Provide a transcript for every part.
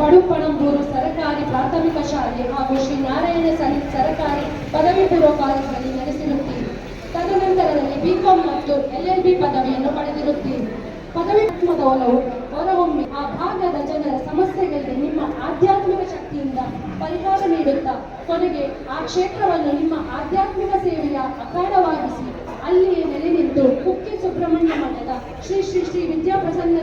ಪಡುಪಣಂಬೂರು ಸರಕಾರಿ ಪ್ರಾಥಮಿಕ ಶಾಲೆ ಹಾಗೂ ಶ್ರೀ ನಾರಾಯಣ ಸರಿ ಸರಕಾರಿ ಪದವಿ ಪೂರ್ವ ಕಾಲೇಜಿನಲ್ಲಿ ನಡೆಸಿರುತ್ತೀರಿ. ತದನಂತರದಲ್ಲಿ ಬಿಕಾಂ ಮತ್ತು ಎಲ್ಎಲ್ಬಿ ಪದವಿಯನ್ನು ಪಡೆದಿರುತ್ತೀರಿ. ಪದವಿ ಒಲವು ಹೊರಹೊಮ್ಮಿ ಆ ಭಾಗದ ಜನರ ಸಮಸ್ಯೆಗಳಿಗೆ ನಿಮ್ಮ ಆಧ್ಯಾತ್ಮಿಕ ಶಕ್ತಿಯಿಂದ ಪರಿಹಾರ ನೀಡುತ್ತಾ ಕೊನೆಗೆ ಆ ಕ್ಷೇತ್ರವನ್ನು ನಿಮ್ಮ ಆಧ್ಯಾತ್ಮಿಕ ಸೇವೆಯ ಅಖಾಡವಾಗಿಸಿ. ಅಲ್ಲಿಯೇ ನೆಲೆ ನಿಂತು ಕುಕ್ಕೆ ಸುಬ್ರಹ್ಮಣ್ಯ ಮಠದ ಶ್ರೀ ಶ್ರೀ ಶ್ರೀ ವಿದ್ಯಾಪ್ರಸನ್ನ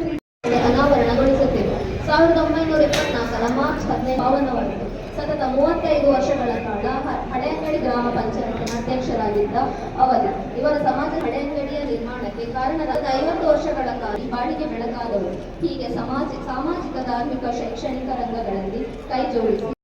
ಅನಾವರಣಗೊಳಿಸುತ್ತೇವೆ ಸಾವಿರದ ಒಂಬೈನೂರ ಇಪ್ಪತ್ನಾಲ್ಕರ ಮಾರ್ಚ್ ಹದಿನೈದು ಪಾವನವಾಗಿದೆ ಸತತ ಮೂವತ್ತೈದು ವರ್ಷಗಳ ಕಾಲ ಹಳೆಯಂಗಡಿ ಗ್ರಾಮ ಪಂಚಾಯತಿನ ಅಧ್ಯಕ್ಷರಾಗಿದ್ದ ಅವರು. ಇವರ ಸಮಾಜ ಹಳೆಯಂಗಡಿಯ ನಿರ್ಮಾಣಕ್ಕೆ ಕಾರಣರಾದ ಐವತ್ತು ವರ್ಷಗಳ ಕಾಲ ಬಾಡಿಗೆ ಬೆಳಕಾದವರು. ಹೀಗೆ ಸಮಾಜ, ಸಾಮಾಜಿಕ, ಧಾರ್ಮಿಕ, ಶೈಕ್ಷಣಿಕ ರಂಗಗಳಲ್ಲಿ ಕೈ ಜೋಡಿಸಿ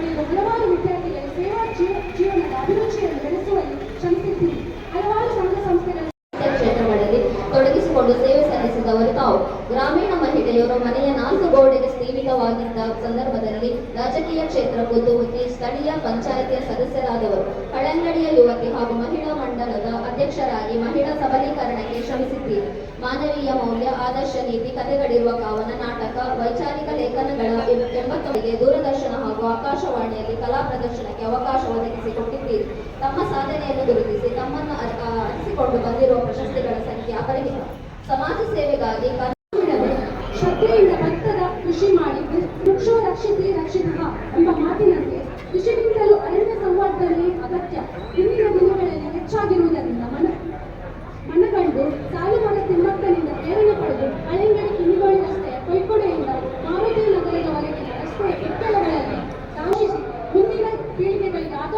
ಪಡೆಯುವ ಹಲವಾರು ವಿದ್ಯಾರ್ಥಿಗಳಿಗೆ ಸೇವಾ ಜೀವನದ ಅಭಿರುಚಿಯನ್ನು ಬೆಳೆಸುವಲ್ಲಿ ಶ್ರಮಿಸಿದ್ದೀರಿ. ಹಲವಾರು ಸಂಘ ಸಂಸ್ಥೆಗಳ ಕ್ಷೇತ್ರಗಳಲ್ಲಿ ತೊಡಗಿಸಿಕೊಂಡು ಸೇವೆ ಸಲ್ಲಿಸಿದವರು ತಾವು. ಗ್ರಾಮೀಣ ಮಹಿಳೆಯರು ಮನೆಯ ನಾಲ್ಕು ಗೋಡೆಗೆ ಸೀಮಿತವಾಗಿದ್ದ ಸಂದರ್ಭದಲ್ಲಿ ರಾಜಕೀಯ ಕ್ಷೇತ್ರಕ್ಕೂ ಧುಮುಕಿ ಸ್ಥಳೀಯ ಪಂಚಾಯಿತಿಯ ಸದಸ್ಯರಾದವರು ಹಳಂಗಡಿಯ ಯುವತಿ ಹಾಗೂ ಮಹಿಳಾ ಮಂಡಲದ ಅಧ್ಯಕ್ಷರಾಗಿ ಮಹಿಳಾ ಸಬಲೀಕರಣಕ್ಕೆ ಶ್ರಮಿಸಿದ್ದೀರಿ. ಮಾನವೀಯ ಮೌಲ್ಯ, ಆದರ್ಶ ನೀತಿ, ಕಥೆಗಳಿರುವ ಕಾವನ, ನಾಟಕ ವೈಚಾರಿಕ ಲೇಖನಗಳ ಎಂಬತ್ತೊಂದಿಗೆ ದೂರದರ್ಶನ ಹಾಗೂ ಆಕಾಶವಾಣಿಯಲ್ಲಿ ಕಲಾ ಪ್ರದರ್ಶನಕ್ಕೆ ಅವಕಾಶ ಒದಗಿಸಿಕೊಟ್ಟಿದ್ದೀರಿ ತಮ್ಮ ಸಾಧನೆಯನ್ನು ಗುರುತಿಸಿ ತಮ್ಮನ್ನು ಅರಿಸಿಕೊಂಡು ಬಂದಿರುವ ಪ್ರಶಸ್ತಿಗಳ ಸಂಖ್ಯೆ ಅಪರಿಮಿತ ಸಮಾಜ ಸೇವೆಗಾಗಿ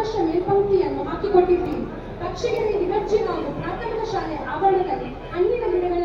ಆದರ್ಶ ಮೇಲ್ಪಂಕ್ತಿಯನ್ನು ಹಾಕಿಕೊಟ್ಟಿದ್ದೀವಿ ಪಕ್ಷಿಗೆರೆ ನಿಗರ್ಜಿ ಹಾಗೂ ಪ್ರಾಥಮಿಕ ಶಾಲೆಯ ಆವರಣದಲ್ಲಿ ಹಣ್ಣಿನ ಗಿಡಗಳನ್ನು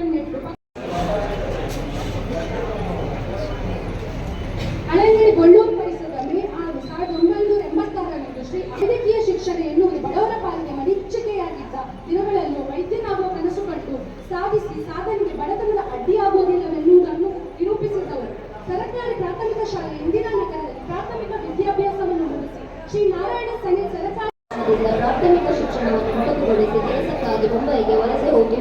ಪ್ರಾಥಮಿಕ ಶಿಕ್ಷಣವನ್ನು ಮೊಟಕುಗೊಳಿಸಿ ಕೆಲಸಕ್ಕಾಗಿ ಮುಂಬೈಗೆ ವಲಸೆ ಹೋಗಿ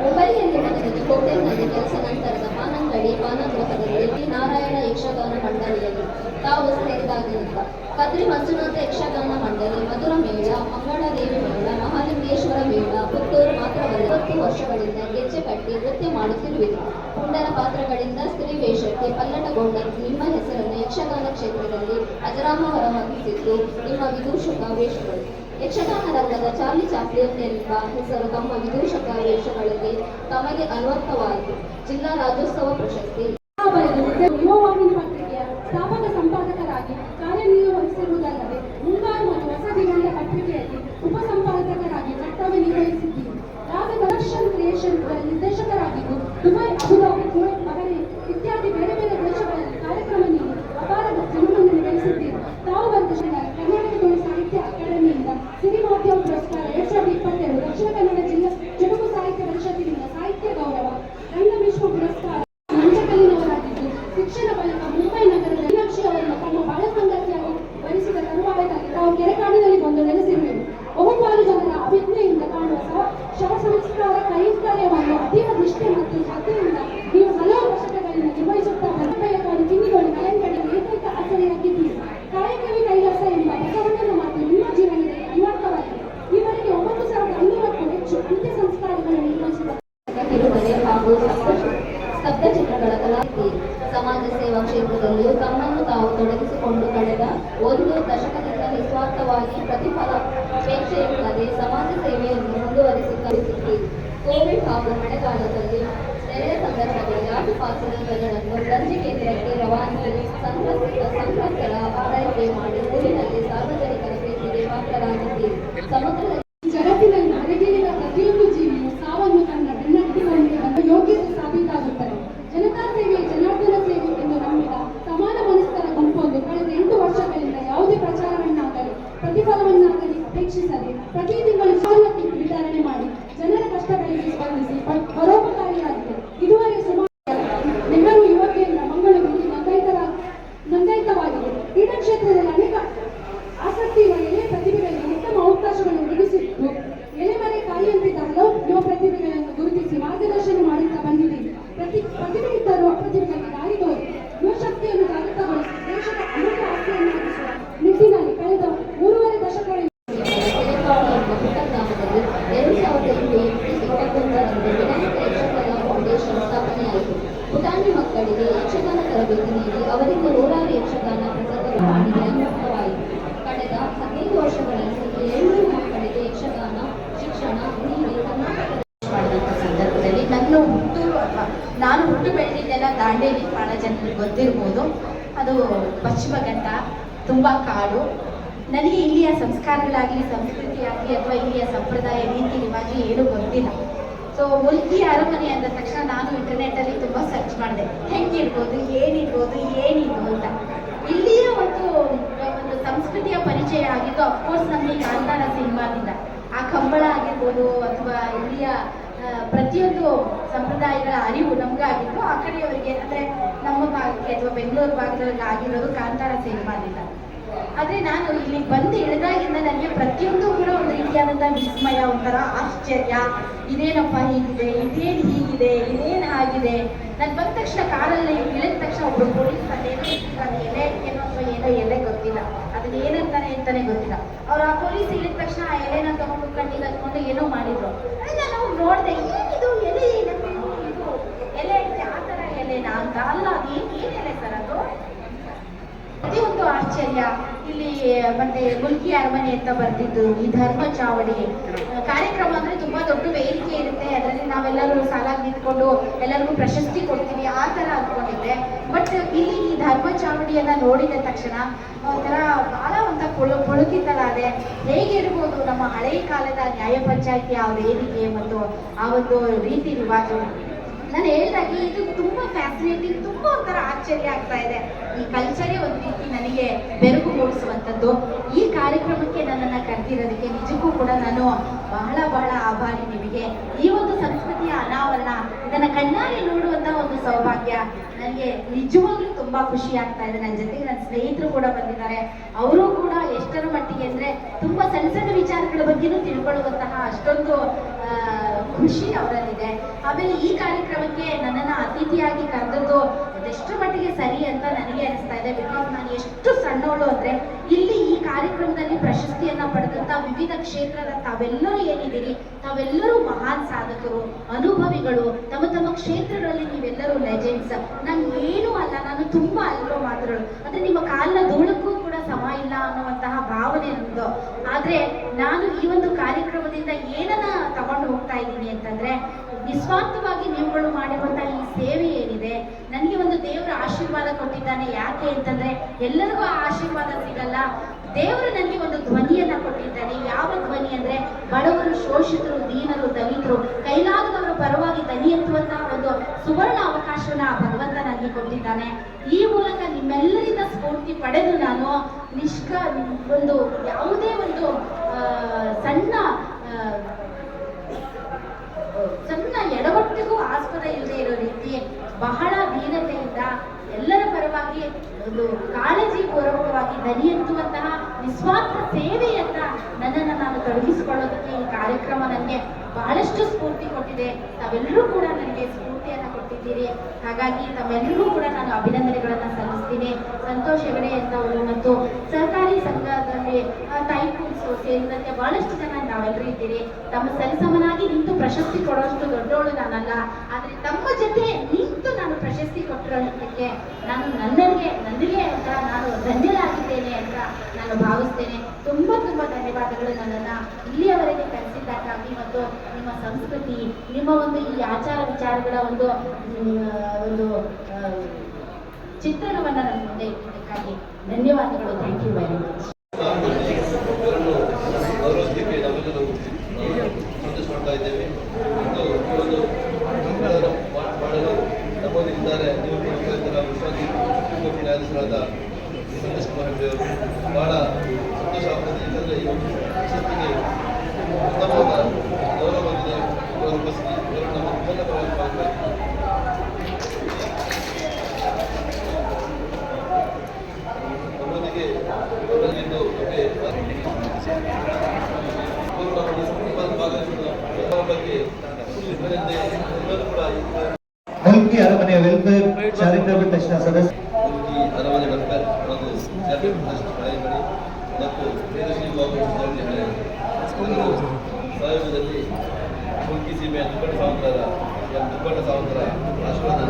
ಮುಂಬೈಯಲ್ಲಿ ನಡೆದ ಹೋಟೆಲ್ನಲ್ಲಿ ಕೆಲಸ ನಂತರದ ಪಾನಂಗಡಿ, ಪಾನಗೃಹದಲ್ಲಿ ಟಿ. ನಾರಾಯಣ ಯಕ್ಷಗಾನ ಮಂಡಳಿಯಲ್ಲಿ ತಾವು ಸೇರಿದಾಗಿನಿಂದ ಕದ್ರಿ ಮಂಜುನಾಥ ಯಕ್ಷಗಾನ ಮಂಡಳಿ, ಮಧುರ ಮೇಳ, ಮಂಗಳದೇವಿ ಮೇಳ, ಮಹಾಲಿಂಗೇಶ್ವರ ಮೇಳ, ಪುತ್ತೂರು ಮಾತ್ರವಲ್ಲ, ಹತ್ತು ವರ್ಷಗಳಿಂದ ಗೆಜ್ಜೆ ಕಟ್ಟಿ ನೃತ್ಯ ಮಾಡುತ್ತಿರುವುದು ಪುಂಡರ ಪಾತ್ರಗಳಿಂದ ಸ್ತ್ರೀ ವೇಷಕ್ಕೆ ಪಲ್ಲಟಗೊಂಡ ನಿಮ್ಮ ಹೆಸರನ್ನು ಯಕ್ಷಗಾನ ಕ್ಷೇತ್ರದಲ್ಲಿ ಅಜರಾಮ ಹೊರಹೊಮ್ಮಿಸಿದ್ದು ನಿಮ್ಮ ವಿದೂಷಕ ವೇಷಗಳು. ಯಕ್ಷಗಾನ ರಂಗದ ಚಾರ್ಲಿ ಚಾಪ್ಲಿಯನ್ ಎಂಬ ಹೆಸರು ತಮ್ಮ ವಿದೂಷಕ ವೇಷಗಳಲ್ಲಿ ತಮಗೆ ಅನ್ವರ್ಥವಾಯಿತು. ಜಿಲ್ಲಾ ರಾಜ್ಯೋತ್ಸವ ಪ್ರಶಸ್ತಿ. ತೊಡಗಿಸಿಕೊಂಡು ಕಳೆದ ಒಂದು ದಶಕದಿಂದ ನಿಸ್ವಾರ್ಥವಾಗಿ ಪ್ರತಿಫಲ ಅಪೇಕ್ಷೆಯಿಲ್ಲದೆ ಸಮಾಜ ಸೇವೆಯನ್ನು ಮುಂದುವರಿಸುತ್ತಿದ್ದೀರಿ ಕೋವಿಡ್ ಹಾಗೂ ಮಳೆಗಾಲದಲ್ಲಿ ನೆರೆಯ ಸಂದರ್ಭದಲ್ಲಿ ಆಸುಪಾಸಿನ ಜನರನ್ನು ಗಂಜಿ ಕೇಂದ್ರಕ್ಕೆ ರವಾನಿಸಲು ಸಂತ್ರಸ್ತ ಸಂತ್ರಸ್ತರ ಪ್ರತಿಫಲವನ್ನಾಗಲಿ ಪ್ರತಿ ತಿಂಗಳು ಸೌಲಭ್ಯ ವಿತರಣೆ ಮಾಡಿ ಜನರ ಕಷ್ಟಗಳಿಗೆ ಸ್ಪಂದಿಸಿ ಪ- ತುಂಬ ಕಾಡು. ನನಗೆ ಇಲ್ಲಿಯ ಸಂಸ್ಕಾರಗಳಾಗಲಿ ಸಂಸ್ಕೃತಿ ಆಗಲಿ ಅಥವಾ ಇಲ್ಲಿಯ ಸಂಪ್ರದಾಯ ರೀತಿ ರಿವಾಜು ಏನೂ ಗೊತ್ತಿಲ್ಲ. ಸೊ ಮುಲ್ಕಿ ಅರಮನೆ ಅಂದ ತಕ್ಷಣ ನಾನು ಇಂಟರ್ನೆಟ್ಟಲ್ಲಿ ತುಂಬ ಸರ್ಚ್ ಮಾಡಿದೆ. ಹೆಂಗಿರ್ಬೋದು, ಏನಿರ್ಬೋದು ಏನಿದು ಅಂತ. ಇಲ್ಲಿಯ ಒಂದು ಒಂದು ಸಂಸ್ಕೃತಿಯ ಪರಿಚಯ ಆಗಿದ್ದು ಅಫ್ಕೋರ್ಸ್ ನಮಗೆ ಕಾಂತಾರ ಸಿನಿಮಾದಿಂದ. ಆ ಕಂಬಳ ಆಗಿರ್ಬೋದು ಅಥವಾ ಇಲ್ಲಿಯ ಪ್ರತಿಯೊಂದು ಸಂಪ್ರದಾಯಗಳ ಅರಿವು ನಮಗಾಗಿದ್ದು ಆ ಕಡೆಯವರಿಗೆ ಅಂದ್ರೆ ನಮ್ಮ ಭಾಗಕ್ಕೆ ಅಥವಾ ಬೆಂಗಳೂರು ಭಾಗದಲ್ಲಿ ಆಗಿರೋದು ಕಾಂತಾರ ಸಿನಿಮಾದಿಂದ. ಆದ್ರೆ ನಾನು ಇಲ್ಲಿ ಬಂದು ಇಳಿದಾಗಿಂದ ನನಗೆ ಪ್ರತಿಯೊಂದು ಕೂಡ ಒಂದು ರೀತಿಯಾದಂತಹ ವಿಸ್ಮಯ, ಒಂಥರ ಆಶ್ಚರ್ಯ. ಇದೇನಪ್ಪ ಹೀಗಿದೆ, ಇದೇನು ಹೀಗಿದೆ, ಇದೇನು ಆಗಿದೆ? ನಾನು ಬಂದ ತಕ್ಷಣ ಕಾರಲ್ಲಿ ಇಳಿದ ತಕ್ಷಣ ಒಬ್ಬರು ಪೊಲೀಸ್ ಅದೇನೋ ಇಟ್ಟಿದ್ದಾರೆ, ಎಲೆ ಏನೋ ಅಥವಾ ಏನೋ ಎಲೆ ಗೊತ್ತಿಲ್ಲ ಅದನ್ನ ಏನಂತಾನೆ ಅಂತಾನೆ ಗೊತ್ತಿಲ್ಲ. ಅವ್ರು ಆ ಪೊಲೀಸ್ ಹೇಳಿದ ತಕ್ಷಣ ಆ ಎಲೆನ ತಗೊಂಡು ಕಣ್ಣಿಗೆ ಹಚ್ಕೊಂಡು ಏನೋ ಮಾಡಿದ್ರು. ನಾವು ನೋಡಿದೆ, ಏನಿದು ಎಲೆ? ಇದು? ಎಲೆ ಆ ಥರ ಎಲೆನಾ ಅಂತ? ಅಲ್ಲ ಅದು ಏನು ಎಲೆ ಒಂದು ಆಶ್ಚರ್ಯ ಇಲ್ಲಿ ಮತ್ತೆ ಮುಲ್ಕಿ ಅರಮನೆ ಅಂತ ಬರ್ತಿದ್ದು ಈ ಧರ್ಮ ಚಾವಡಿ ಕಾರ್ಯಕ್ರಮ ಅಂದ್ರೆ ತುಂಬಾ ದೊಡ್ಡ ವೇದಿಕೆ ಇರುತ್ತೆ. ಅದರಲ್ಲಿ ನಾವೆಲ್ಲರೂ ಸಾಲಾಗಿ ನಿಂತ್ಕೊಂಡು ಎಲ್ಲರಿಗೂ ಪ್ರಶಸ್ತಿ ಕೊಡ್ತೀವಿ. ಆ ತರ ಅನ್ಕೊಂಡಿದ್ದೆ. ಬಟ್ ಇಲ್ಲಿ ಈ ಧರ್ಮ ಚಾವಡಿಯನ್ನ ನೋಡಿದ ತಕ್ಷಣ ಒಂಥರ ಬಹಳ ಅಂತ ಕೊಳು ಕೊಳುಕಿತಲಾದೆ ಹೇಗಿರ್ಬೋದು ನಮ್ಮ ಹಳೆಯ ಕಾಲದ ನ್ಯಾಯ ಪಂಚಾಯತಿ ಆ ವೇದಿಕೆ ಮತ್ತು ಆ ಒಂದು ರೀತಿ ರಿವಾಜು? ನಾನು ಹೇಳ್ದಾಗೆ ಇದು ತುಂಬಾ ಫ್ಯಾಸಿನೇಟಿಂಗ್ ತುಂಬಾ ಒಂಥರ ಆಶ್ಚರ್ಯ ಆಗ್ತಾ ಇದೆ. ಈ ಕಲ್ಚರೇ ಒಂದು ರೀತಿ ನನಗೆ ಬೆರಗು ಮೂಡಿಸುವಂಥದ್ದು. ಈ ಕಾರ್ಯಕ್ರಮಕ್ಕೆ ನನ್ನನ್ನ ಕರೆದಿರೋದಕ್ಕೆ ನಿಜಕ್ಕೂ ಕೂಡ ನಾನು ಬಹಳ ಬಹಳ ಆಭಾರಿ ನಿಮಗೆ. ಈ ಒಂದು ಸಂಸ್ಕೃತಿಯ ಅನಾವರಣ ಇದನ್ನ ಕಣ್ಣಾರೆ ನೋಡುವಂತ ಒಂದು ಸೌಭಾಗ್ಯ ನನಗೆ ನಿಜವಾಗ್ಲೂ ತುಂಬಾ ಖುಷಿ ಆಗ್ತಾ ಇದೆ. ನನ್ನ ಜೊತೆಗೆ ನನ್ನ ಸ್ನೇಹಿತರು ಕೂಡ ಬಂದಿದ್ದಾರೆ. ಅವರು ಕೂಡ ಎಷ್ಟರ ಮಟ್ಟಿಗೆ ಅಂದ್ರೆ ತುಂಬಾ ಸಣ್ಣ ಸಣ್ಣ ವಿಚಾರಗಳ ಬಗ್ಗೆನೂ ತಿಳ್ಕೊಳ್ಳುವಂತಹ ಅಷ್ಟೊಂದು ಖುಷಿ ಅವರಲ್ಲಿದೆ. ಆಮೇಲೆ ಈ ಕಾರ್ಯಕ್ರಮಕ್ಕೆ ನನ್ನನ್ನು ಅತಿಥಿಯಾಗಿ ಕರೆದದ್ದು ಅದೆಷ್ಟರ ಮಟ್ಟಿಗೆ ಸರಿ ಅಂತ ನನಗೆ ಅನಿಸ್ತಾ ಇದೆ. ಬಿಕಾಸ್ ನಾನು ಎಷ್ಟು ಸಣ್ಣವಳು ಅಂದ್ರೆ ಇಲ್ಲಿ ಈ ಕಾರ್ಯಕ್ರಮದಲ್ಲಿ ಪ್ರಶಸ್ತಿಯನ್ನ ಪಡೆದಂತ ವಿವಿಧ ಕ್ಷೇತ್ರದ ತಾವೆಲ್ಲರೂ ಏನಿದ್ದೀರಿ, ತಾವೆಲ್ಲರೂ ಮಹಾನ್ ಸಾಧಕರು, ಅನುಭವಿಗಳು, ತಮ್ಮ ತಮ್ಮ ಕ್ಷೇತ್ರಗಳಲ್ಲಿ ನೀವೆಲ್ಲರೂ ಲೆಜೆಂಡ್ಸ್ ನಾನು ಏನೂ ಅಲ್ಲ, ನಾನು ತುಂಬಾ ಅಲ್ಪ ಮಾತ್ರ ಅಂದ್ರೆ ನಿಮ್ಮ ಕಾಲಿನ ಧೂಳಕ್ಕೂ ಸಮ ಇಲ್ಲ ಅನ್ನುವಂತಹ ಭಾವನೆ ನಮ್ದು. ಆದ್ರೆ ನಾನು ಈ ಒಂದು ಕಾರ್ಯಕ್ರಮದಿಂದ ಏನನ್ನ ತಗೊಂಡು ಹೋಗ್ತಾ ಇದ್ದೀನಿ ಅಂತಂದ್ರೆ, ನಿಸ್ವಾರ್ಥವಾಗಿ ನೀವುಗಳು ಮಾಡಿರುವಂತಹ ಈ ಸೇವೆ ಏನಿದೆ, ನನಗೆ ಒಂದು ದೇವರ ಆಶೀರ್ವಾದ ಕೊಟ್ಟಿದ್ದಾನೆ ಯಾಕೆ ಅಂತಂದ್ರೆ, ಎಲ್ಲರಿಗೂ ಆ ಆಶೀರ್ವಾದ ಸಿಗಲ್ಲ. ದೇವರು ನನಗೆ ಒಂದು ಧ್ವನಿಯನ್ನ ಕೊಟ್ಟಿದ್ದಾನೆ. ಯಾವ ಧ್ವನಿ ಅಂದ್ರೆ, ಬಡವರು ಶೋಷಿತರು, ದೀನರು, ದಲಿತರು, ಕೈಲಾಗದವರ ಪರವಾಗಿ ದನಿ ಎತ್ತುವಂತಹ ಒಂದು ಸುವರ್ಣ ಅವಕಾಶವನ್ನ ಭಗವಂತ ನನಗೆ ಕೊಟ್ಟಿದ್ದಾನೆ. ಈ ಮೂಲಕ ನಿಮ್ಮೆಲ್ಲರಿಂದ ಸ್ಫೂರ್ತಿ ಪಡೆದು ನಾನು ನಿಷ್ಕ ಒಂದು ಯಾವುದೇ ಒಂದು ಸಣ್ಣ ಸಣ್ಣ ಎಡವಟ್ಟಿಗೂ ಆಸ್ಪದ ಇಲ್ಲದೆ ಇರೋ ರೀತಿ ಬಹಳ ದೀನತೆಯಿಂದ ಎಲ್ಲರ ಪರವಾಗಿ ಒಂದು ಕಾಳಜಿ ಪೂರ್ವಕವಾಗಿ ದನಿ ಎತ್ತುವಂತಹ ನಿಸ್ವಾರ್ಥ ಸೇವೆಯನ್ನ ನನ್ನನ್ನು ನಾನು ತೊಡಗಿಸಿಕೊಳ್ಳೋದಕ್ಕೆ ಈ ಕಾರ್ಯಕ್ರಮ ನನಗೆ ಬಹಳಷ್ಟು ಸ್ಫೂರ್ತಿ ಕೊಟ್ಟಿದೆ. ತಾವೆಲ್ಲರೂ ಕೂಡ ನನಗೆ ಸ್ಫೂರ್ತಿಯನ್ನ ಕೊಟ್ಟಿದ್ದೀರಿ. ಹಾಗಾಗಿ ತಮ್ಮೆಲ್ಲರಿಗೂ ಕೂಡ ನಾನು ಅಭಿನಂದನೆಗಳನ್ನ ಸಲ್ಲಿಸ್ತೀನಿ. ಸಂತೋಷ್ ಹೆಗಡೆ ಅಂತವರು ಮತ್ತು ಸಹಕಾರಿ ಸಂಘದಲ್ಲಿ ತಾಯಿ ಸೇರಿದಂತೆ ಬಹಳಷ್ಟು ಜನ ನಾವೆಲ್ಲರೂ ಇದ್ದೀರಿ. ತಮ್ಮ ಸರಿಸಮನಾಗಿ ನಿಂತು ಪ್ರಶಸ್ತಿ ಕೊಡೋಷ್ಟು ದೊಡ್ಡವಳು ನಾನಲ್ಲ. ಆದ್ರೆ ತಮ್ಮ ಜೊತೆ ನಿಂತು ನಾನು ಪ್ರಶಸ್ತಿ ಕೊಟ್ಟಿರೋದಕ್ಕೆ ನಾನು ನನ್ನನಿಗೆ ನನಗೆ ಅಂತ ನಾನು ಧನ್ಯರಾಗಿದ್ದೇನೆ ಅಂತ ನಾನು ಭಾವಿಸ್ತೇನೆ. ತುಂಬ ಧನ್ಯವಾದಗಳು ನನ್ನನ್ನು ಇಲ್ಲಿಯವರೆಗೆ ಕರೆಸಿದ್ದಕ್ಕಾಗಿ ಮತ್ತು ನಿಮ್ಮ ಸಂಸ್ಕೃತಿ, ನಿಮ್ಮ ಒಂದು ಈ ಆಚಾರ ವಿಚಾರಗಳ ಒಂದು ಒಂದು ಚಿತ್ರಣವನ್ನು ನನ್ನ ಮುಂದೆ ಇಟ್ಟಿದ್ದಕ್ಕಾಗಿ ಧನ್ಯವಾದಗಳು. ಥ್ಯಾಂಕ್ ಯು ವೆರಿ ಮಚ್ ಇವರನ್ನು ಗೌರವಿಸಲಿಕ್ಕೆ ನಾವೆಲ್ಲರೂ ಆ, ಸಂತೋಷ ಮಾಡ್ತಾ ಇದ್ದೇವೆ ಮತ್ತು ಈ ಒಂದು ಕಾರ್ಯಕ್ರಮವನ್ನು ಮಾ- ಮಾಡಲು ನಮ್ಮೊಂದಿಗಿದ್ದಾರೆ ನಿವೃತ್ತ ಮುಖ್ಯಸ್ಥರ ವಿಶ್ರಾಂತಿ ಕೋರ್ಟ್ ನ್ಯಾಯಾಧೀಶರಾದ ಶ್ರೀ ಸಂತೋಷ್ ಕುಮಾರ್ ಹೆಗ್ಡೆ ಅವರು ಬಹಳ ಸಂತೋಷ ಆಗ್ತದೆ ಯಾಕಂದರೆ ಈ ಒಂದು ಪ್ರಶಸ್ತಿಗೆ ಉತ್ತಮವಾದ ಗೌರವ ಬಂದಿದೆ ಇವರ ಉಪಸ್ಥಿತಿ ಇವರು ನಮ್ಮ ಮೊದಲ ಭಾಗವಹಿಸಿದ್ದಾರೆ. ನಮ್ಮೊಂದಿಗೆ ಅವರಲ್ಲಿಂದು ನಮಗೆ ಅವರು ನಮ್ಮ ಸಂಪೂರ್ಣ ಭಾಗವಹಿಸಿದ ಅವರ ಬಗ್ಗೆ ಇದರಿಂದ ಎಲ್ಲರೂ ಕೂಡ ಮುಲ್ಕಿ ಅರಮನೆಯ ವೆಲ್ಫೇರ್ ಚಾರಿಟಬಲ್ ಟ್ರಸ್ಟ್ನ ಸದಸ್ಯ ಮತ್ತು ಸಹಯೋಗದಲ್ಲಿ ಮುಲ್ಕಿ ಸೀಮೆಯ ದುಪ್ಪಟ್ಟ ಸಾವಂತರ ದುಪ್ಪಟ್ಟ ಸಾವಂತರ ಆಶೀರ್ವಾದ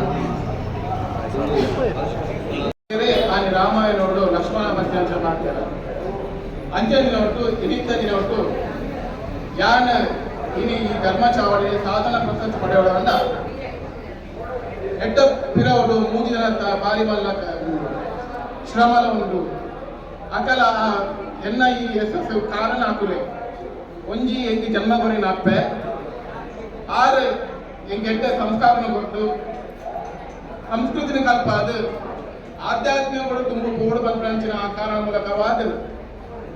ಆನೆ ರಾಮಾಯಣೋಡು ಲಕ್ಷ್ಮಣ ಮಧ್ಯಾಂಶ ಮಾಡ್ತಾರೆ. ಅಂಚೆ ದಿನ ಒಟ್ಟು ಇನಿತ್ತ ದಿನ ಒಟ್ಟು ಯಾನ ಇನಿ ಈ ಧರ್ಮ ಚಾವಡಿ ಸಾಧನ ಪ್ರಶಸ್ತಿ ಪಡೆಯೋಣ ಎಡ್ಡ ಜನ ತ- ಬಾರಿ ಮಲ್ಲ ಶ್ರಮಲ ಉಂಟು ಅಕಲ ಆ ಎನ್ನ ಈ ಎಸ್ ಕಾರಣ ಹಾಕುಲೆ ಒಂಜಿ ಎಂಗಿ ಜನ್ಮ ಕೊರಿನ ಅಪ್ಪೆ ಆರು ಎಂಗೆಡ್ಡ ಸಂಸ್ಕಾರನ ಕೊಟ್ಟು. ಸಂಸ್ಕೃತಿನ ಕಲ್ಪ ಅದು ಆಧ್ಯಾತ್ಮಿಕಗಳು ತುಂಬ ಬೋರ್ಡ್ ಬಂದಂಚಿನ ಆಕಾರ ಮೂಲಕವಾದ.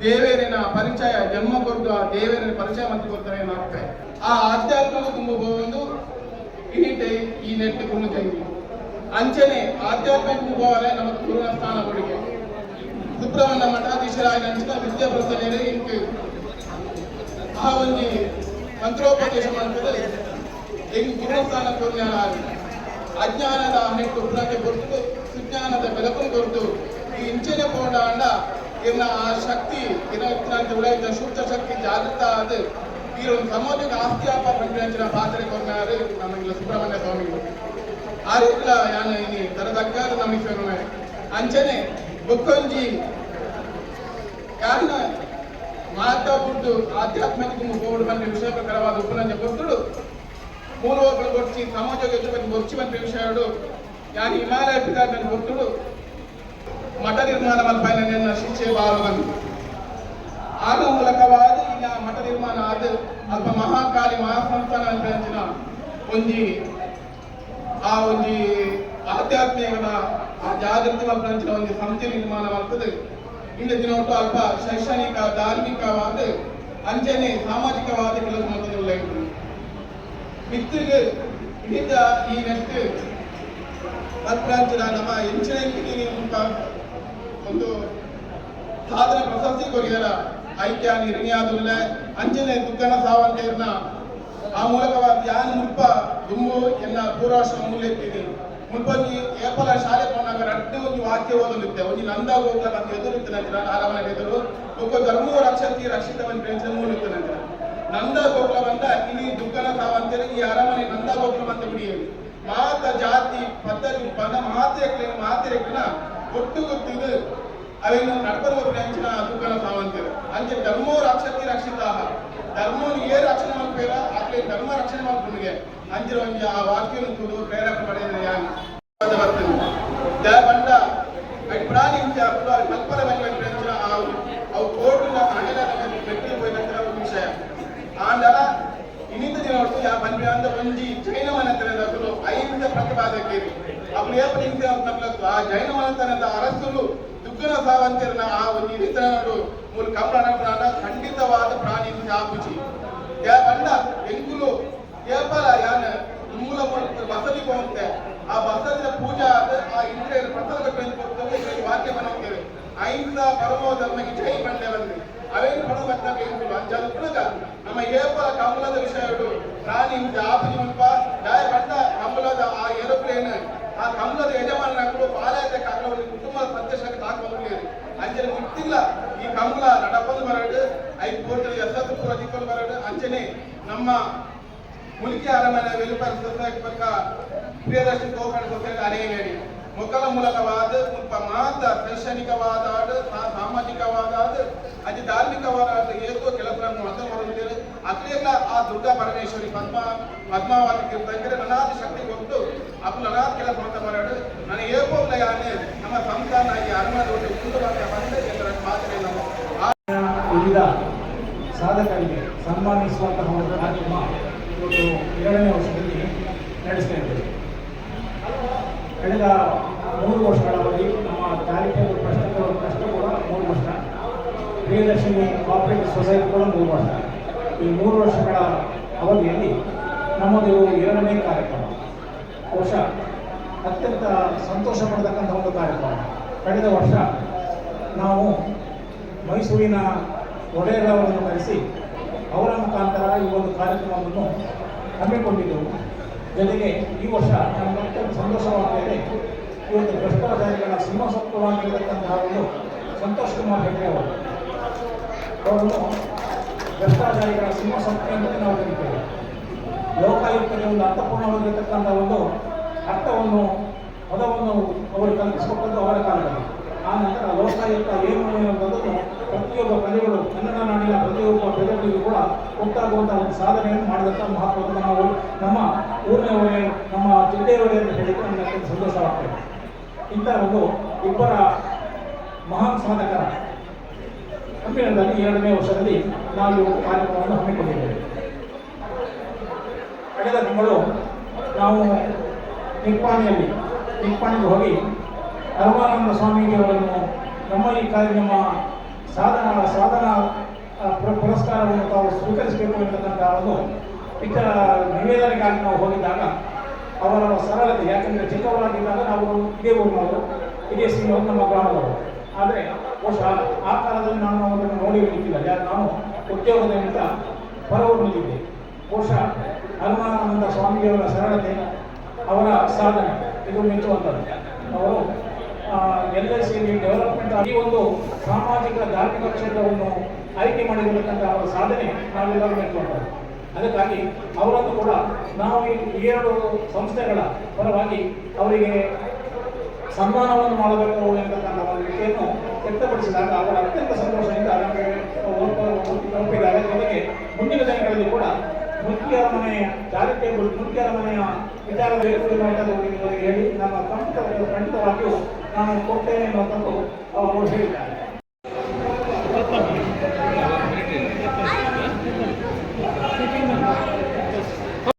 ದೇವೇರಿನ ಪರಿಚಯ ಜನ್ಮ ಕೊಟ್ಟು ಆ ದೇವೇರಿನ ಪರಿಚಯ ಮತ್ತೆ ಕೊಡ್ತಾರೆ ಏನಾಗ್ತದೆ ಆ ಆಧ್ಯಾತ್ಮಿಕ ತುಂಬ ಒಂದು ಈ ನೆಟ್ಟು ಕುಣ್ಣು ತಂಗಿ ಅಂಚನೆ ಆಧ್ಯಾತ್ಮಿಕ ತುಂಬವರೆ ನಮಗೆ ಗುರುನ ಸ್ಥಾನ ಕೊಡುಗೆ ಸುಬ್ರಹ್ಮಣ್ಯ ಮಠಾಧೀಶರಾಯ ನಂಚಿನ ವಿದ್ಯಾಪ್ರಸನೇರೆ ಇಂಕು ಆ ಒಂದು ಮಂತ್ರೋಪದೇಶ ಮಾಡ್ತದೆ ಹೆಂಗ್ ಗುರುಸ್ಥಾನ ಕೊಡ್ಯಾರ ಅಜ್ಞಾನದ ನೆಟ್ಟು ಪುನಕ್ಕೆ ಕೊಟ್ಟು ಸುಜ್ಞಾನದ ಬೆಳಕನ್ನು ಕೊಟ್ಟು ಈ ಇಂಚನೆ ಪೋಂಡ ಅಂಡ ಇನ್ನ ಆ ಶಕ್ತಿ ಇನ್ನ ಇತ್ತಿನಂತೆ ಉಳಿದ ಶುದ್ಧ ಶಕ್ತಿ ಜಾಗೃತ ಅದು ಈ ಒಂದು ಸಮಾಜಕ್ಕೆ ಆಸ್ತಿಯಾಪ ಪ್ರಜ್ಞಾಂಚಿನ ಪಾತ್ರೆ ಕೊಡ್ನಾರು ನಮಗೆ ಸುಬ್ರಹ್ಮಣ್ಯ ಸ್ವಾಮಿಗಳು ಆ ರೀತಿಲ ಯಾನ ಇನಿ ತರದಕ್ಕಾದ ನಮಿಸ್ಬೇಕು ಅಂಚನೆ ಬೊಕ್ಕೊಂಜಿ ಯಾರನ್ನ ಮಾತಾ ಬಿಟ್ಟು ಆಧ್ಯಾತ್ಮಿಕ ಬೋರ್ಡ್ ಬಂದ ವಿಷಯ ಪ್ರಕಾರವಾದ ಉಪನಂಜ ಕೊಟ್ಟರು ಮೂಲವರ್ಗಗಳು ಕೊಡ್ಸಿ ಸಮಾಜಕ್ಕೆ ಎದುರು ಬೊಚ್ಚಿ ಬಂದ ವಿಷಯಗಳು ಯಾರು ಹಿಮಾಲಯ ಪಿತಾಗಳನ್ನು ಕೊಟ್ಟರು ಮಠ ನಿರ್ಮಾಣ ಮಲ್ಪೈನ ನನ್ನ ಶಿಕ್ಷೆ ಬಾಳು ಬಂದು ಆಗ ಮೂಲಕವಾದ ಈಗ ಮಠ ನಿರ್ಮಾಣ ಆದ ಅಲ್ಪ ಮಹಾಕಾಲಿ ಮಹಾಸಂಸ್ಥಾನ ಅಂತ ಅಂಚಿನ ಒಂಜಿ ಆ ಒಂಜಿ ಆಧ್ಯಾತ್ಮಿಕದ ಆ ಜಾಗೃತಿ ಮಲ್ಪಂಚಿನ ಒಂದು ಸಂಸ್ಥೆ ನಿರ್ಮಾಣ ಮಾಡ್ತದೆ. ಇಂದು ದಿನ ಒಟ್ಟು ಅಲ್ಪ ಶೈಕ್ಷಣಿಕ, ಧಾರ್ಮಿಕವಾದ, ಅಂಚನೆ ಸಾಮಾಜಿಕವಾದ ಕೆಲಸ ಮಾಡ್ತದೆ ಮಿತ್ರಿಗೆ ಹಿಡಿದ ಈ ನೆಟ್ಟು ಮತ್ಪ್ರಾಂತದ ನಮ್ಮ ಎಂಚಿನ ಮುಖ ಒಂದು ಸಾಧನ ಪ್ರಶಸ್ತಿ ಕೊರಿಯರ ಐಕ್ಯ ನಿರ್ಣಯಾದುಲ್ಲ ಅಂಚನೆ ದುಗ್ಗನ ಸಾವಂತೇರ್ನ ಆ ಮೂಲಕವಾದ ಯಾನ ಮುಲ್ಪ ದುಮ್ಮು ಎನ್ನ ಪೂರ್ವಾಶ್ರಮ ಮೂಲೆತ್ತಿದೆ ಮುಲ್ಪೊಂಜಿ ಏಪಲ ಶಾಲೆ ಕೊಂಡಾಗ ರಡ್ಡು ಒಂದು ವಾಕ್ಯ ಓದಲಿದ್ದೆ ಒಂದು ನಂದ ಗೋತ್ರ ಅಂತ ಎದುರಿತ್ತು ನಂತರ ಅರಮನೆ ಎದುರು. ಒಬ್ಬ ಧರ್ಮೋ ರಕ್ಷತಿ ರಕ್ಷಿತವನ್ ಪೆಂಚ ಮೂಲಿತ್ತು ನಂತರ ನಂದ ಗೋಕುಲ ಬಂದ ಇಲ್ಲಿ ದುಗ್ಗನ ಸಾವಂತೇರಿ, ಈ ಅರಮನೆ ನಂದ ಗೋಕುಲ ಅಂತ ಬಿಡಿಯಲಿ ಮಾತ, ಜಾತಿ, ಪದ್ಧತಿ, ಪದ ಮಾತೆಕ್ಲಿನ ಮಾತೆಕ್ಲಿನ ಒಟ್ಟು ಗೊತ್ತಿದ್ದು ಅವೇನು ನಡ್ಕೊಂಡು ಅಂಚಿನ ದುಗ್ಗನ ಸಾವಂತೇರು. ಅಂಚೆ ಧರ್ಮೋ ರಕ್ಷತಿ ರಕ್ಷಿತ ಧರ್ಮವನ್ನು ಏರು ರಕ್ಷಣೆ ಮಾಡ್ತೀರ ಅಲ್ಲಿ ಧರ್ಮ ರಕ್ಷಣೆ ಮಾಡ್ಕೊಂಡಿಗೆ ಅಂಜಿರ ಒಂಜಿ ಆ ವಾಕ್ಯ ಕೂಡ ಪ್ರೇರೇಪಣೆ ಪಡೆದ ಯಾನ್ ಬರ್ತದೆ ಬಂಡ ಅಡಿ ಪ್ರಾಣಿ ಇಂಚೆ ಅಪ್ಪು ಅಲ್ಲಿ ಕಲ್ಪನೆ ಬಂದ ನಂತರ ಅವು ಕೋರ್ಟ್ ಹಣೆಲ ವ್ಯಕ್ತಿ ಹೋದ ನಂತರ ಒಂದು ವಿಷಯ ಆಂಡಲ ಇನ್ನಿಂದ ದಿನ ಹೊರತು ಯಾ ಬಂದ್ವಿ ಅಂತ ಒಂಜಿ ಜೈನ ಮನಂತರದ ಐದು ಪ್ರತಿಪಾದಕ್ಕೆ ಅಪ್ಪ ಏಪಡಿ ಇಂಚೆ ಆ ಜೈನ ಮನಂತರದ ಅರಸುಲು ದುಗ್ಗನ ಸಾವಂತಿರನ ಆ ಒಂದು ಮೂಲ ಕಮಲ ಖಂಡಿತವಾದ ಪ್ರಾಣಿ ಆಪುಜಿ ಬಂಡ ಎಂಕುಲು ಕೇವಲ ಯಾನ ಮೂಲ ಮೂಲ ಬಸದಿ ಹೋಗುತ್ತೆ ಆ ಬಸದಿನ ಪೂಜಾ ಆದ ಆ ಇಂದ್ರಿಯ ಪ್ರಸಂಗ ಕೊಡ್ತೇವೆ ಇದರಲ್ಲಿ ವಾಕ್ಯ ಮನೋಗ್ತೇವೆ ಐಂದ ಪರಮೋ ಧರ್ಮಕ್ಕೆ ಜೈ ಬಂಡೆ ಬಂದೆ ಅವೇನು ಪಡ ಬರ್ತಾರೆ ಅಂಜಲ್ ಪುನಗ ನಮ್ಮ ಏಪಲ ಕಮಲದ ವಿಷಯಗಳು ಪ್ರಾಣಿ ಹಿಂಸೆ ಆಪುಜಿ ಮುನ್ಪ ಜಯ ಕಮಲದ ಆ ಏರೋಪ್ಲೇನ್, ಆ ಕಮಲದ ಯಜಮಾನರು ಪಾಲಯದ ಕಾಲವನ್ನು ಕುಟುಂಬದ ತಾಕೊಂಡು ಅಂಚನೆ ಮುಟ್ಟಿಲ್ಲ ಈ ಕಮಲ ನಡಪಂದು ಬರಡು ಐದು ಕೋಟಿ ಎಸತ್ತು ಪ್ರಾಜೆಕ್ಟ್ ಬರಡು. ಅಂಚನೆ ನಮ್ಮ ಮುಲ್ಕಿ ಅರಮನೆ ವೆಲ್ಫೇರ್ ಸೊಸೈಟಿ ಪಕ್ಕ ಪ್ರಿಯದರ್ಶಿ ಗೋಕರ್ಣ ಸೊಸೈಟಿ ಅಲೆಯೇಡಿ ಮೊದಲ ಮೂಲಕವಾದ, ಮುಲ್ಪ ಮಾತ ಶೈಕ್ಷಣಿಕವಾದ ಸಾಮಾಜಿಕವಾದ ಅದು ಧಾರ್ಮಿಕವಾದ ಏತೋ ಕೆಲಸಗಳನ್ನು ಮೊದಲು ಅಕ್ಲೆಲ್ಲ ಆ ದುರ್ಗಾ ಪರಮೇಶ್ವರಿ ಪದ್ಮ, ಪದ್ಮಾವತಿ ತೀರ್ಥಂಕರ ನನಾದ ಶಕ್ತಿ ಕೊಟ್ಟು ಅಪ್ಪ ನನಾದ ಕೆಲಸ ಮಾಡ್ತಾ ಮಾರಾಡು, ನನಗೆ ಏಕೋ ಯಾನೆ ನಮ್ಮ ಸಂಸ್ಥಾನ ಆಗಿ ಅರಮನೆ ದೊಡ್ಡ ಮುಂದುವರೆದ ಬಂದ ಎಲ್ಲರ ಮಾತಿಗೆ ನಮ್ಮ ವಿವಿಧ ಸಾಧಕರಿಗೆ ಸನ್ಮಾನಿಸುವಂತಹ ಒಂದು ಕಾರ್ಯಕ್ರಮ ಇವತ್ತು ಏಳನೇ ವರ್ಷದಲ್ಲಿ ನಡೆಸ್ತಾ ಇದ್ದೇವೆ. ಕಳೆದ ಮೂರು ವರ್ಷಗಳ ನಮ್ಮ ಚಾರಿಟೇಬಲ್ ಟ್ರಸ್ಟ್ ಟ್ರಸ್ಟ್ ಕೂಡ ಮೂರು ವರ್ಷ. ಪ್ರಿಯದರ್ಶಿನಿ ಕೋಆಪರೇಟಿವ್ ಸೊಸೈಟಿ ಕೂಡ ಮೂರು ವರ್ಷ. ಈ ಮೂರು ವರ್ಷಗಳ ಅವಧಿಯಲ್ಲಿ ನಮ್ಮದು ಎರಡನೇ ಕಾರ್ಯಕ್ರಮ. ಬಹುಶಃ ಅತ್ಯಂತ ಸಂತೋಷ ಪಡತಕ್ಕಂಥ ಒಂದು ಕಾರ್ಯಕ್ರಮ. ಕಳೆದ ವರ್ಷ ನಾವು ಮೈಸೂರಿನ ಒಡೆಯರವರನ್ನು ಕರೆಸಿ ಅವರ ಮುಖಾಂತರ ಈ ಒಂದು ಕಾರ್ಯಕ್ರಮವನ್ನು ಹಮ್ಮಿಕೊಂಡಿದ್ದೆವು. ಜೊತೆಗೆ ಈ ವರ್ಷ ನಮಗೆ ಅತ್ಯಂತ ಈ ಇವತ್ತು ಭ್ರಷ್ಟಾಚಾರಿಗಳ ಸಿಂಹಸತ್ವವಾಗಿರತಕ್ಕಂತಹ ಒಂದು ಸಂತೋಷ್ ಕುಮಾರ್ ಹೆಗ್ಡೆ ಅವರು. ಅವರನ್ನು ಭ್ರಷ್ಟಾಚಾರಿಗಳ ಸಂಸ್ಥೆ ಅಂತ ನಾವು ಕರೀತೇವೆ ಲೋಕಾಯುಕ್ತದ ಒಂದು ಅರ್ಥಪೂರ್ಣವಾಗಿರತಕ್ಕಂಥ ಒಂದು ಅರ್ಥವನ್ನು, ಪದವನ್ನು ಅವರು ಕಲ್ಪಿಸಿಕೊಟ್ಟದ್ದು ಅವರ ಕಾಲದಲ್ಲಿ. ಆ ನಂತರ ಲೋಕಾಯುಕ್ತ ಏನು ಅನ್ನೋದನ್ನು ಪ್ರತಿಯೊಬ್ಬ ಪ್ರಜೆಗಳು ಕನ್ನಡ ನಾಡಿನ ಪ್ರತಿಯೊಬ್ಬ ಪ್ರಜೆಗಳಿಗೂ ಕೂಡ ಗೊತ್ತಾಗುವಂತಹ ಒಂದು ಸಾಧನೆಯನ್ನು ಮಾಡಿದಂಥ ಮಹತ್ವದ ನಮ್ಮ ನಮ್ಮ ಊರಿನವರೇ, ನಮ್ಮ ಜಿಲ್ಲೆಯವರೇ ಅಂತ ಹೇಳಿದ್ರೆ ನನಗೆ ಸಂತೋಷವಾಗ್ತದೆ. ಇಂಥ ಒಂದು ಇಬ್ಬರ ಮಹಾನ್ ಸಾಧಕರ ಸಮ್ಮೇಳನದಲ್ಲಿ ಎರಡನೇ ವರ್ಷದಲ್ಲಿ ನಾವು ಕಾರ್ಯಕ್ರಮವನ್ನು ಹಮ್ಮಿಕೊಂಡಿದ್ದೇವೆ ಕಳೆದ ತಿಂಗಳು ನಾವು ನಿಪ್ಪಾಣಿಯಲ್ಲಿ, ನಿಪ್ಪಾಣಿಗೆ ಹೋಗಿ ಪರಮಾನಂದ ಸ್ವಾಮೀಜಿಯವರನ್ನು ನಮ್ಮ ಈ ಕಾರ್ಯಕ್ರಮ ಸಾಧನ ಸಾಧನ ಪುರಸ್ಕಾರವನ್ನು ತಾವು ಸ್ವೀಕರಿಸಬೇಕು ಎಂಬತಕ್ಕಂಥ ಒಂದು ಇತರ ನಿವೇದನೆಗಾಗಿ ನಾವು ಹೋಗಿದ್ದಾಗ ಅವರ ಸರಳತೆ, ಯಾಕೆಂದರೆ ಚಿಕ್ಕವರಾಗಿದ್ದಾಗ ನಾವು ಇದೇ ಊರಿನವರು, ಇದೇ ಸಿಂಗ್ ನಮ್ಮ ಗ್ರಾಮದವರು. ಆದರೆ ಬಹುಶಃ ಆ ಕಾಲದಲ್ಲಿ ನಾನು ಅವರನ್ನು ನೋಡಿರಲಿಕ್ಕಿಲ್ಲ ಯಾರು ನಾನು? ಉದ್ಯೋಗದಿಂದ ಹೊರಹೊಮ್ಮಿದ್ದೆ ಬಹುಶಃ ಹನುಮಾನಂದ ಸ್ವಾಮಿಯವರ ಸರಳತೆ, ಅವರ ಸಾಧನೆ, ಇದು ಮೆಚ್ಚುವಂಥದ್ದು. ಅವರು ಎಲ್ ಎಸ್ ಸಿ ಡೆವಲಪ್ಮೆಂಟ್ ಈ ಒಂದು ಸಾಮಾಜಿಕ ಧಾರ್ಮಿಕ ಕ್ಷೇತ್ರವನ್ನು ಆಯ್ಕೆ ಮಾಡಿರತಕ್ಕಂಥ ಅವರ ಸಾಧನೆ ನಾವೆಲ್ಲರೂ ಮೆಚ್ಚುವಂಥದ್ದು ಅದಕ್ಕಾಗಿ ಅವರನ್ನು ಕೂಡ ನಾವು ಈ ಎರಡು ಸಂಸ್ಥೆಗಳ ಪರವಾಗಿ ಅವರಿಗೆ ಸನ್ಮಾನವನ್ನು ಮಾಡಬೇಕು ಎಂತಕ್ಕಂಥ ಒಂದು ವಿಷಯವನ್ನು ವ್ಯಕ್ತಪಡಿಸಿದಾಗ ಅವರು ಅತ್ಯಂತ ಸಂತೋಷದಿಂದ ಒಪ್ಪ- ಒಪ್ಪಿದ್ದಾರೆ. ಜೊತೆಗೆ ಮುಂದಿನ ದಿನಗಳಲ್ಲಿ ಕೂಡ ಮುಖ್ಯ ಅರಮನೆಯ ಚಾರಿಟೇಬಲ್ ಮುಖ್ಯ ಅರಮನೆಯ ವಿಚಾರ ಹೇಳಿ, ನಮ್ಮ ಖಂಡಿತ ಖಂಡಿತವಾಗಿಯೂ ನಾನು ಕೊಡ್ತೇನೆ ಎನ್ನುವಂಥದ್ದು ಅವರು ಹೇಳಿದ್ದಾರೆ.